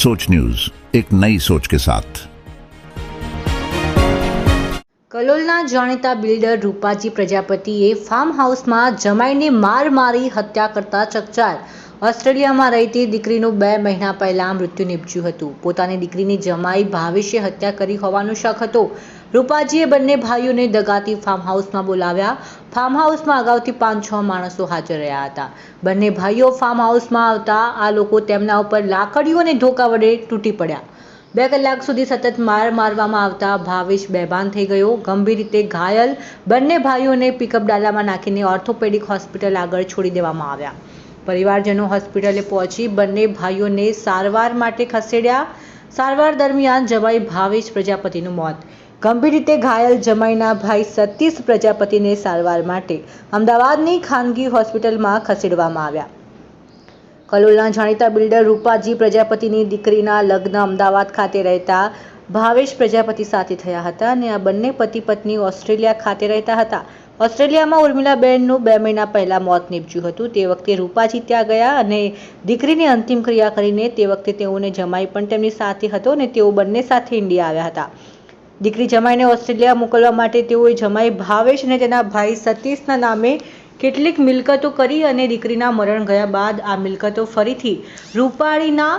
सोच न्यूज एक नई सोच के साथ કલોલના જાણીતા બિલ્ડર રૂપાજી પ્રજાપતિએ ફાર્મ હાઉસમાં જમાઈને માર મારી હત્યા કરતા ચકચાર ઓસ્ટ્રેલિયામાં રહેતી દીકરીનું બે મહિના પહેલા મૃત્યુ નીપજ્યું હતું પોતાની દીકરીની જમાઈ ભાવેશે હત્યા કરી હોવાનો શક હતો રૂપાજીએ બંને ભાઈઓને દગાતી ફાર્મ હાઉસમાં બોલાવ્યા. ફાર્મ હાઉસમાં અગાઉથી પાંચ છ માણસો હાજર રહ્યા હતા. બંને ભાઈઓ ફાર્મ હાઉસમાં આવતા આ લોકો તેમના ઉપર લાકડીઓ ધોકા વડે તૂટી પડ્યા. બે કલાક સુધી સતત માર મારવામાં આવતા ભાવેશ બેભાન થઈ ગયો. ગંભીર રીતે ઘાયલ બંને ભાઈઓને પિકઅપ ડાલામાં નાખીને ઓર્થોપેડિક હોસ્પિટલ આગળ છોડી દેવામાં આવ્યા. પરિવારજનો હોસ્પિટલે પહોંચી બંને ભાઈઓને સારવાર માટે ખસેડ્યા. સારવાર દરમિયાન જવાઈ ભાવેશ પ્રજાપતિનું મોત. ગંભીર રીતે ઘાયલ જમાઈના ભાઈ સતીશ પ્રજાપતિને સારવાર માટે અમદાવાદની ખાનગી હોસ્પિટલમાં ખસેડવામાં આવ્યા. કલોલના જાણીતા બિલ્ડર રૂપાજી પ્રજાપતિની દીકરીના લગ્ન અમદાવાદ ખાતે રહેતા ભાવેશ પ્રજાપતિ સાથે થયા હતા અને આ બંને પતિ પત્ની ઓસ્ટ્રેલિયા ખાતે રહેતા હતા. ઓસ્ટ્રેલિયામાં ઉર્મિલાબેનનું બે મહિના પહેલાં મોત નીપજ્યું હતું. તે વખતે રૂપાજી ત્યાં ગયા અને દીકરીની અંતિમ ક્રિયા કરીને તે વખતે તેઓને જમાઈ પણ તેમની સાથે હતો અને તેઓ બંને સાથે ઇન્ડિયા આવ્યા હતા. દીકરી જમાઈને ઓસ્ટ્રેલિયા મોકલવા માટે તેઓએ જમાઈ ભાવેશ અને તેના ભાઈ સતીશના નામે કેટલીક મિલકતો કરી અને દીકરીના મરણ ગયા બાદ આ મિલકતો ફરીથી રૂપાળીના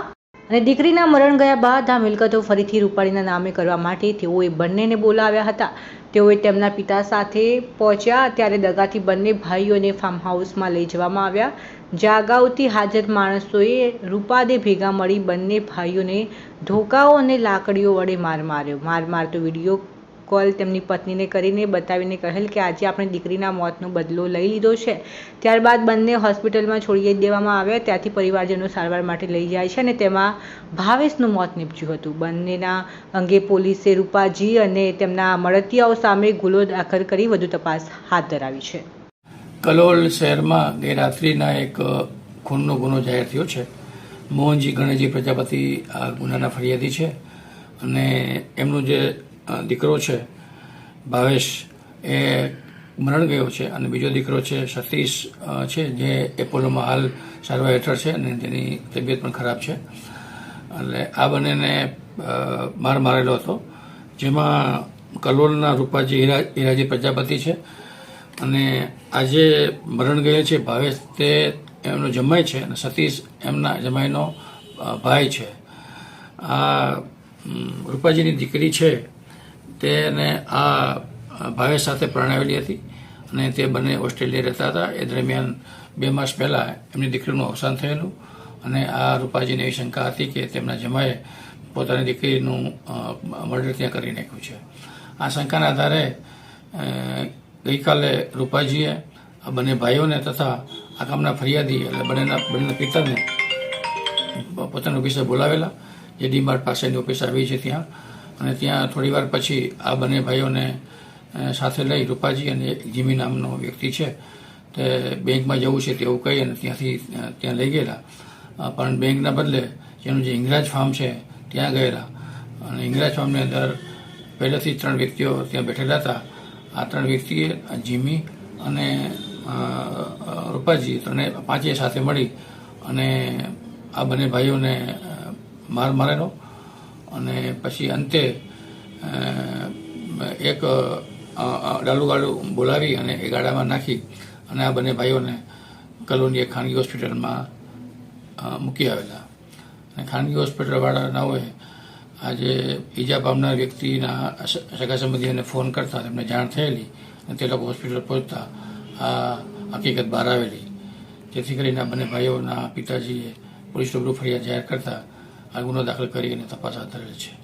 અને દીકરીના મરણ ગયા બાદ આ મિલકતો ફરીથી રૂપાળીના નામે કરવા માટે તેઓએ બંનેને બોલાવ્યા હતા. તેઓએ તેમના પિતા સાથે પહોંચ્યા ત્યારે દગાથી બંને ભાઈઓને ફાર્મ હાઉસમાં લઈ જવામાં આવ્યા. જ્યાં અગાઉથી હાજર માણસોએ રૂપાદે ભેગા મળી બંને ભાઈઓને ધોકાઓ અને લાકડીઓ વડે માર માર્યો. માર મારતો વીડિયો કોલ તેમની પત્નીને કરીને બતાવીને કહેલ કે આજે આપણે દીકરીના મોતનો બદલો લઈ લીધો છે. ત્યારબાદ બંને હોસ્પિટલમાં છોડી દેવામાં આવ્યા. ત્યાંથી પરિવારજનો સારવાર માટે લઈ જાય છે અને તેમાં ભાવેશનું મોત નીપજ્યું હતું. બંનેના અંગે પોલીસે રૂપાજી અને તેમના મળતિયાઓ સામે ગુનો દાખલ કરી વધુ તપાસ હાથ ધરાવી છે. કલોલ શહેરમાં ગઈરાત્રિના એક ખૂનનો ગુનો જાહેર થયો છે. મોહનજી ગણેશજી પ્રજાપતિ આ ગુનાના ફરિયાદી છે અને એમનું જે દીકરો છે, ભાવેશ, એ મરણ ગયો છે અને બીજો દીકરો છે, સતીશ છે, જે એપોલોમાં હાલ સારવાર હેઠળ છે અને તેની તબિયત પણ ખરાબ છે. એટલે આ બંનેને માર મારેલો હતો, જેમાં કલોલના રૂપાજી હીરા, હીરાજી પ્રજાપતિ છે. અને આજે મરણ ગયેલ છે, ભાવેશ તે એમનો જમાઈ છે અને સતીશ એમના જમાઈનો ભાઈ છે. આ રૂપાજીની દીકરી છે તેને આ ભાવેશ સાથે પરણાવેલી હતી અને તે બંને ઓસ્ટ્રેલિયા રહેતા હતા. એ દરમિયાન બે માસ પહેલાં એમની દીકરીનું અવસાન થયેલું અને આ રૂપાજીને એવી શંકા હતી કે તેમના જમાએ પોતાની દીકરીનું મર્ડર ત્યાં કરી નાખ્યું છે. આ શંકાના આધારે ગઈકાલે રૂપાજીએ આ બંને ભાઈઓને તથા આ કામના ફરિયાદી એટલે બંનેના બંનેના પિતાને પોતાની ઓફિસે બોલાવેલા. જે ડીમાર્ટ પાસેની ઓફિસ આવી છે ત્યાં. અને ત્યાં થોડીવાર પછી આ બંને ભાઈઓને સાથે લઈ રૂપાજી અને જીમી નામનો વ્યક્તિ છે, તે બેંકમાં જવું છે તેવું કહી અને ત્યાંથી ત્યાં લઈ ગયેલા. પણ બેંકના બદલે જેનું જે ઇંગરાજ ફાર્મ છે, ત્યાં ગયેલા. અને ઇંગરાજ ફાર્મની અંદર પહેલેથી ત્રણ વ્યક્તિઓ ત્યાં બેઠેલા હતા. આ ત્રણ વ્યક્તિએ જીમી અને રૂપાજી ત્રણે પાંચેય સાથે મળી અને આ બંને ભાઈઓને માર મારેલો. અને પછી અંતે એક ડાલુ ગાડું બોલાવી અને એ ગાડામાં નાખી અને આ બંને ભાઈઓને કલોની એક ખાનગી હોસ્પિટલમાં મૂકી આવેલા. અને ખાનગી હોસ્પિટલવાળાનાઓએ આજે ઈજા પામનાર વ્યક્તિના સગા સંબંધીઓને ફોન કરતા, તેમને જાણ થયેલી અને તે લોકો હોસ્પિટલ પહોંચતા આ હકીકત બહાર આવેલી. જેથી કરીને આ બંને ભાઈઓના પિતાજીએ પોલીસ રૂબરૂ ફરિયાદ જાહેર કરતા આ ગુનો દાખલ કરી અને તપાસ હાથ ધરેલ છે